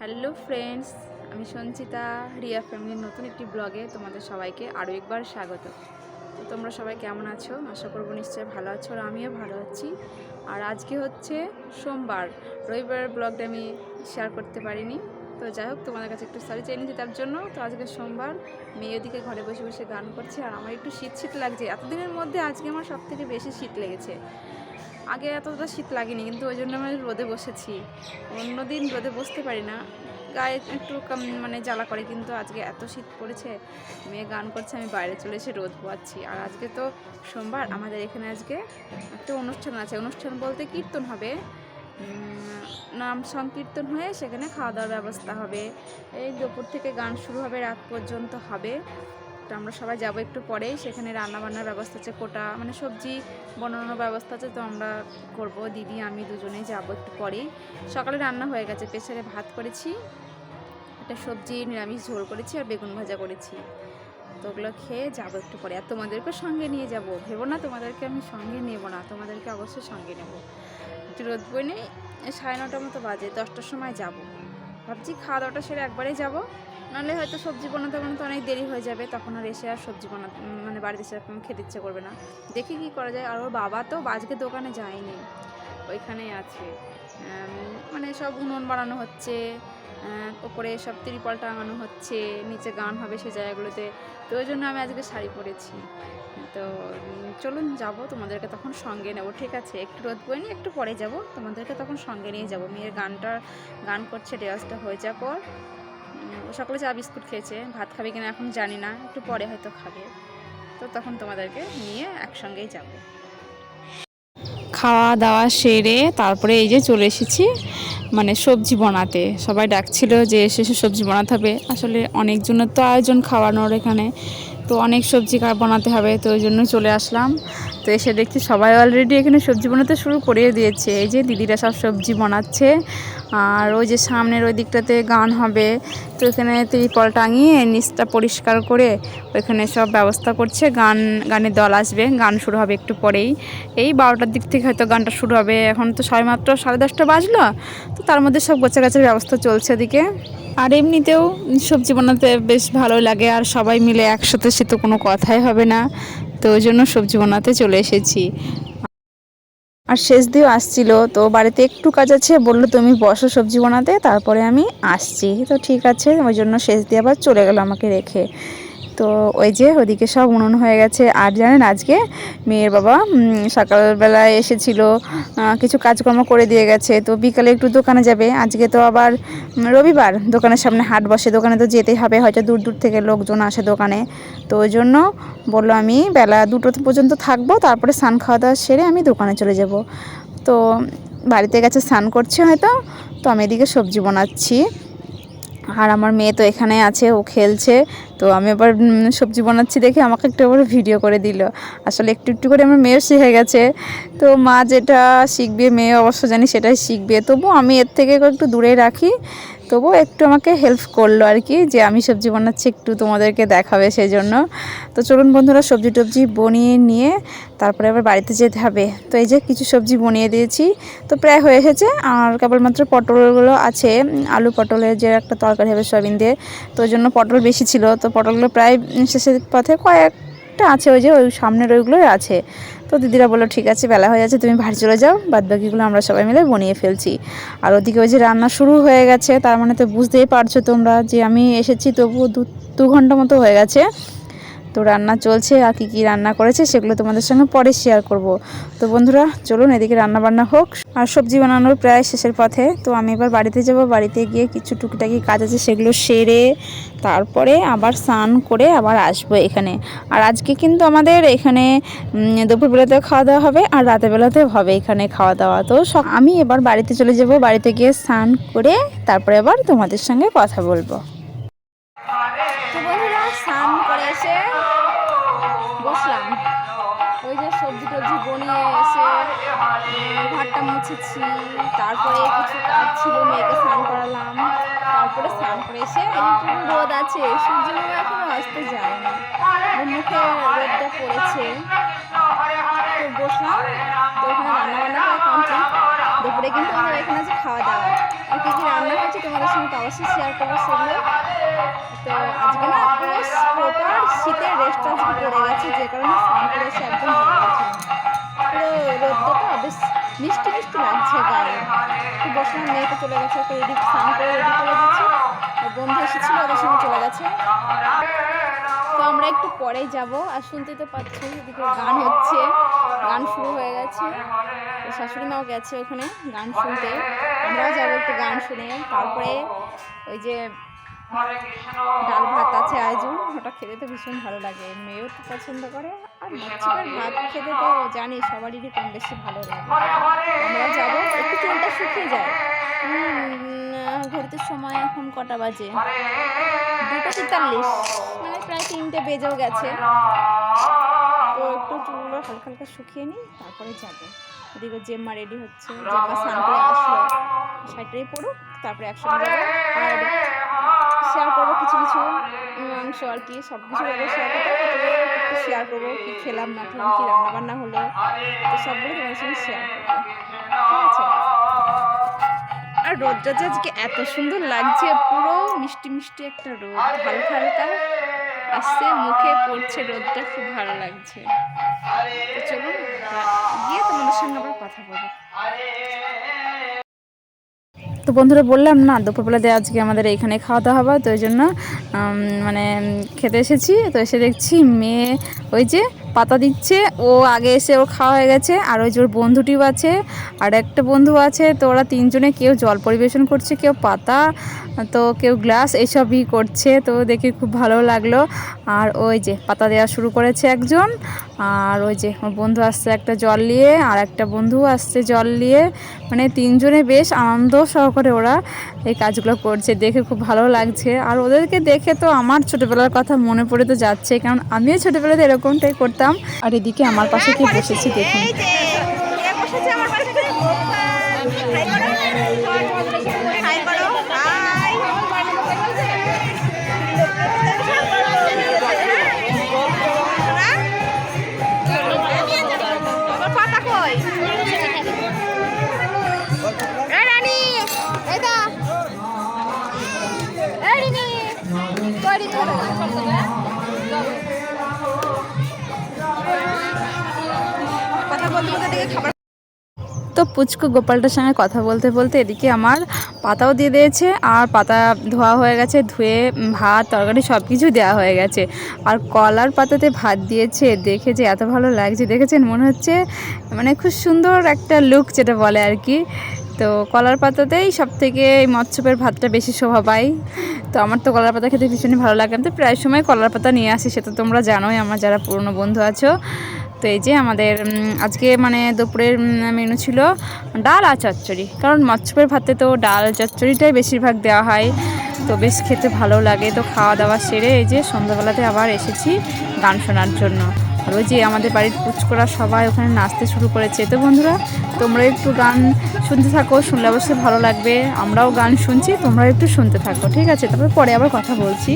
Hello friends, আমি সঞ্চিতা রিয়া ফ্যামিলির নতুন একটি ব্লগে তোমাদের সবাইকে আরও একবার স্বাগত। তো তোমরা সবাই কেমন আছো? আশা করব নিশ্চয়ই ভালো আছো আর আমিও ভালো আছি। আর আজকে হচ্ছে সোমবার, রবিবারের ব্লগটা আমি শেয়ার করতে পারিনি। তো যাই হোক, তোমাদের কাছে একটু সরি চেয়ে নিয়েছি তার জন্য। তো আজকে সোমবার, মেয়ে ওদিকে ঘরে বসে বসে গান করছে আর আমার একটু শীত শীত লাগছে। এতদিনের মধ্যে আজকে আমার সব থেকে বেশি শীত লেগেছে। আগে এতটা শীত লাগেনি, কিন্তু ওই জন্য আমি রোদে বসেছি। অন্য দিন রোদে বসতে পারি না। গায়ে একটু মানে জ্বালা করে, কিন্তু আজকে এত শীত পড়েছে, মেয়ে গান করছে, আমি বাইরে চলে এসে রোদ পোয়াচ্ছি। আর আজকে তো সোমবার, আমাদের এখানে আজকে একটা অনুষ্ঠান আছে। অনুষ্ঠান বলতে কীর্তন হবে। নাম সংকীর্তন হয়ে সেখানে খাওয়া দাওয়ার ব্যবস্থা হবে। এই দুপুর থেকে গান শুরু হবে, রাত পর্যন্ত হবে। তো আমরা সবাই যাব একটু পরেই সেখানে রান্না বান্নার ব্যবস্থা আছে, কোটা মানে সবজি বানানোর ব্যবস্থা আছে, তো আমরা করব। দিদি, আমি দুজনেই যাব একটু পরেই। সকালে রান্না হয়ে গেছে, প্রেসারে ভাত করেছি, একটা সবজি নিরামিষ ঝোল করেছি আর বেগুন ভাজা করেছি। তো ওগুলো খেয়ে যাব একটু পরে। আর তোমাদেরকে সঙ্গে নিয়ে যাব। ভেবো না, তোমাদেরকে আমি সঙ্গে নেব না, তোমাদেরকে অবশ্যই সঙ্গে নেব। একটু রোদ বই নেই সাড়ে নটার মতো বাজে, দশটার সময় যাব। ভাবছি খাওয়া দাওয়াটা সেরে একবারেই যাব। নাহলে হয়তো সবজি বানাতে বানাতে অনেক দেরি হয়ে যাবে, তখন আর এসে আর সবজি বানাতে মানে বাড়িতে সেরকম খেতে ইচ্ছে করবে না। দেখি কি করা যায়, আর ওর বাবা তো আজকে দোকানে যায়নি ওইখানেই আছে। মানে সব উনুন বানানো হচ্ছে ওপরে সব ত্রিপল টাঙানো হচ্ছে, নিচে গান হবে সেই জায়গাগুলোতে, তো ওই জন্য আমি আজকে শাড়ি পরেছি। তো চলুন যাব, তোমাদেরকে তখন সঙ্গে নেব, ঠিক আছে? একটু রোদ বইনি একটু পরে যাব, তোমাদেরকে তখন সঙ্গে নিয়ে যাব। মেয়ের গানটা গান করছে, রেওয়াজটা হয়ে যাওয়ার পর। সকালে চা বিস্কুট খেয়েছে, ভাত খাবে কিনা এখন জানি না, একটু পরে হয়তো খাবে। তো তখন তোমাদেরকে নিয়ে একসঙ্গেই যাব। খাওয়া দাওয়া সেরে তারপরে এই যে চলে এসেছি মানে সবজি বানাতে। সবাই ডাকছিল যে এসে এসে সবজি বানাতে হবে। আসলে অনেকজনের তো আয়োজন খাওয়ানোর এখানে, তো অনেক সবজি বানাতে হবে, তো ওই জন্য চলে আসলাম। তো এসে দেখছি সবাই অলরেডি এখানে সবজি বানাতে শুরু করে দিয়েছে। এই যে দিদিরা সব সবজি বানাচ্ছে। আর ওই যে সামনের ওই দিকটাতে গান হবে। তো এখানে ত্রিপল টাঙিয়ে নিচটা পরিষ্কার করে ওইখানে সব ব্যবস্থা করছে। গান, গানের দল আসবে। গান শুরু হবে একটু পরেই। এই বারোটার দিক থেকে হয়তো গানটা শুরু হবে। এখন তো ছয় মাত্র সাড়ে দশটা বাজলো। তো তার মধ্যে সব গোছা গাছের ব্যবস্থা চলছে ওদিকে আর এমনিতেও সবজি বানাতে বেশ ভালো লাগে। আর সবাই মিলে একসাথে সে তো কোনো কথাই হবে না। তো ওই জন্য সবজি বানাতে চলে এসেছি। আর শেষ দিয়েও আসছিল, তো বাড়িতে একটু কাজ আছে, বলল তুমি বসো সবজি বানাতে, তারপরে আমি আসছি। তো ঠিক আছে, ওই জন্য শেষ দিয়ে আবার চলে গেলো আমাকে রেখে। তো ওই যে ওদিকে সব উনুন হয়ে গেছে। আর জানেন আজকে মেয়ের বাবা সকালবেলায় এসেছিল কিছু কাজকর্ম করে দিয়ে গেছে। তো বিকালে একটু দোকানে যাবে। আজকে তো আবার রবিবার। দোকানের সামনে হাট বসে। দোকানে তো যেতেই হবে। হয়তো দূর দূর থেকে লোকজন আসে দোকানে। তো ওই জন্য বলল আমি, বেলা দুটো পর্যন্ত থাকব। তারপরে স্নান খাওয়া দাওয়া সেরে আমি দোকানে চলে যাব। তো বাড়িতে গেছে, স্নান করছে হয়তো। তো আমি এদিকে সবজি বানাচ্ছি। আর আমার মেয়ে তো এখানে আছে, ও খেলছে। তো আমি আবার সবজি বানাচ্ছি দেখে আমাকে একটু আবার ভিডিও করে দিল। আসলে একটু একটু করে আমার মেয়েও শিখে গেছে। তো মা যেটা শিখবে, মেয়ে অবশ্য জানি সেটাই শিখবে। তবু আমি এর থেকে একটু দূরে রাখি। তবু একটু আমাকে হেল্প করল আর কি, যে আমি সবজি বানাচ্ছি, একটু তোমাদেরকে দেখাবে সেই জন্য তো চলুন বন্ধুরা, সবজি টবজি বনিয়ে নিয়ে তারপরে আবার বাড়িতে যেতে হবে। তো এই যে কিছু সবজি বনিয়ে দিয়েছি, তো প্রায় হয়ে এসেছে। আর কেবলমাত্র পটলগুলো আছে, আলু পটলের যে একটা তরকারি হবে সয়াবিন দিয়ে, তো ওই জন্য পটল বেশি ছিল। তো পটলগুলো প্রায় শেষের পথে কয়েকটা আছে, ওই যে ওই সামনের ওইগুলোই আছে। তো দিদিরা বলল, ঠিক আছে, বেলা হয়ে যাচ্ছে, তুমি বাড়ি চলে যাও। বাদ বাকিগুলো আমরা সবাই মিলে বনিয়ে ফেলছি। আর ওদিকে ওই যে রান্না শুরু হয়ে গেছে, তার মানে তো বুঝতেই পারছ তোমরা যে আমি এসেছি তবু দু দু ঘণ্টা মতো হয়ে গেছে। তো রান্না চলছে আর কী কী রান্না করেছে সেগুলো তোমাদের সঙ্গে পরে শেয়ার করব। তো বন্ধুরা, চলুন এদিকে রান্না বান্না হোক। আর সবজি বানানোর প্রায় শেষের পথে, তো আমি এবার বাড়িতে যাব। বাড়িতে গিয়ে কিছু টুকিটাকি কাজ আছে সেগুলো সেরে তারপরে আবার স্নান করে আবার আসব এখানে। আর আজকে কিন্তু আমাদের এখানে দুপুরবেলাতেও খাওয়া দাওয়া হবে আর রাতের বেলাতেও হবে এখানে খাওয়া দাওয়া। তো আমি এবার বাড়িতে চলে যাব। বাড়িতে গিয়ে স্নান করে তারপরে আবার তোমাদের সঙ্গে কথা বলব। তো বন্ধুরা, স্নান করে এসে বসলাম। ওই যে সবজি টবজি বনিয়ে এসে ঘরটা মুছেছি, তারপরে কিছু কাজ ছিল, মেয়েকে স্নান করালাম। তারপরে স্নান করে এসে পুরো রোদ আছে সূর্য মামা এখনও আসতে যায়নি ওর মুখে রোদটা পড়েছে। তো বসলাম, তো ওখানে রান্না বান্না করা কমপ্লিট। দুপুরে দুপুরে কিন্তু আমাদের এখানে আছে খাওয়া দাওয়া। আর কী কী রান্না হয়েছে, তোমাদের সঙ্গে অবশ্যই শেয়ার করব সেগুলো। তো আজকে না পুরো প্রপার শীতের রেস্ট আজকে পড়ে গেছে, যে কারণে স্নান করে এসে একদম ভালো পুরো রোদটা তো বেশ মিষ্টি মিষ্টি লাগছে গায়ে। তো বসলাম মেয়ে তো চলে গেছে, ওকে রেডি স্নান করে রেডি করে দিচ্ছি। বন্ধু এসেছিল, ওদের সঙ্গে চলে গেছে। তো আমরা একটু পরেই যাব, আর শুনতে তো পাচ্ছি এদিকে গান হচ্ছে। গান শুরু হয়ে গেছে। শাশুড়ি মাও গেছে ওখানে গান শুনতে। আমরাও যাব একটু গান শুনে। তারপরে ওই যে ডাল ভাত আছে আয়োজন। ওটা খেতে তো ভীষণ ভালো লাগে। মেয়েও তো পছন্দ করে। আর মচ্ছিকার ভাত খেতে তো জানি সবারই কম বেশি ভালো লাগে। আমরা যাব। একটু চুলটা শুকিয়ে যায়। ঘড়িতে সময় এখন কটা বাজে? দুটো তেতাল্লিশ। মানে প্রায় তিনটে বেজেও গেছে। একটু চুলগুলো হালকা হালকা শুকিয়ে নিই তারপরে যাব। এদিকে জেম্মা রেডি হচ্ছে জেম্মা স্নান করে আসলো। শাড়িটাই পড়ুক তারপরে একসঙ্গে আর শেয়ার করব কিছু কিছু মাংস আর কি সব কিছু শেয়ার করতে শেয়ার করব কী খেলাম না খেলাম কী রান্না বান্না হলো তো সবগুলো তোমার সঙ্গে শেয়ার করব। ঠিক আছে? আর রোদটা যে আজকে এত সুন্দর লাগছে পুরো মিষ্টি মিষ্টি একটা রোদ হালকা হালকা। আসছে, মুখে পড়ছে, রোদটা খুব ভালো লাগছে। তো চলুন, গিয়ে তোমাদের সঙ্গে আবার কথা বলব তো বন্ধুরা, বললাম না দুপুরবেলাতে আজকে আমাদের এইখানে খাওয়া দাওয়া হবে, তো ওই জন্য মানে খেতে এসেছি। তো এসে দেখছি মেয়ে, ওই যে পাতা দিচ্ছে, ও আগে এসে ওর খাওয়া হয়ে গেছে, আর ওই যে ওর বন্ধুটিও আছে, আর একটা বন্ধু আছে, তো ওরা তিনজনে কেউ জল পরিবেশন করছে, কেউ পাতা, তো কেউ গ্লাস এইসবই করছে, তো দেখে খুব ভালো লাগল। আর ওই যে পাতা দেওয়া শুরু করেছে একজন, আর ওই যে ওর বন্ধু আসছে একটা জল নিয়ে, আর একটা বন্ধু আসছে জল নিয়ে মানে তিনজনে বেশ আনন্দ সহকারে ওরা এই কাজগুলো করছে, দেখে খুব ভালো লাগছে। আর ওদেরকে দেখে তো আমার ছোটোবেলার কথা মনে পড়ে তো যাচ্ছে, কারণ আমিও ছোটোবেলাতে এরকমটাই করতাম আর এদিকে আমার পাশে কে বসেছি দেখুন যে কে তো পুচকু গোপালটার সঙ্গে কথা বলতে বলতে এদিকে আমার পাতাও দিয়ে দিয়েছে, আর পাতা ধোয়া হয়ে গেছে, ধুয়ে ভাত, তরকারি সব কিছু দেওয়া হয়ে গেছে। আর কলার পাতাতে ভাত দিয়েছে, দেখে যে এত ভালো লাগছে, দেখেছেন? মনে হচ্ছে মানে খুব সুন্দর একটা লুক যেটা বলে আর কি। তো কলার পাতাতেই সব থেকে মৎস্যপের ভাতটা বেশি শোভা পায়। তো আমার তো কলার পাতা খেতে ভীষণই ভালো লাগে। আমি তো প্রায় সময় কলার পাতা নিয়ে আসি, সেটা তোমরা জানোই, আমার যারা পুরনো বন্ধু আছো। তো এই যে আমাদের আজকে মানে দুপুরের মেনু ছিল ডাল আর চচ্চড়ি। কারণ মৎস্যপের ভাতে তো ডাল, চচ্চড়িটাই বেশিরভাগ দেওয়া হয়। তো বেশ খেতে ভালো লাগে। তো খাওয়া দাওয়া সেরে এই যে সন্ধ্যাবেলাতে আবার এসেছি গান শোনার জন্য। আর ওই যে আমাদের বাড়ির পুচকোরা সবাই ওখানে নাচতে শুরু করেছে। তো বন্ধুরা, তোমরা একটু গান শুনতে থাকো, শুনলে অবশ্যই ভালো লাগবে। আমরাও গান শুনছি, তোমরাও একটু শুনতে থাকো, ঠিক আছে? তারপরে পরে আবার কথা বলছি।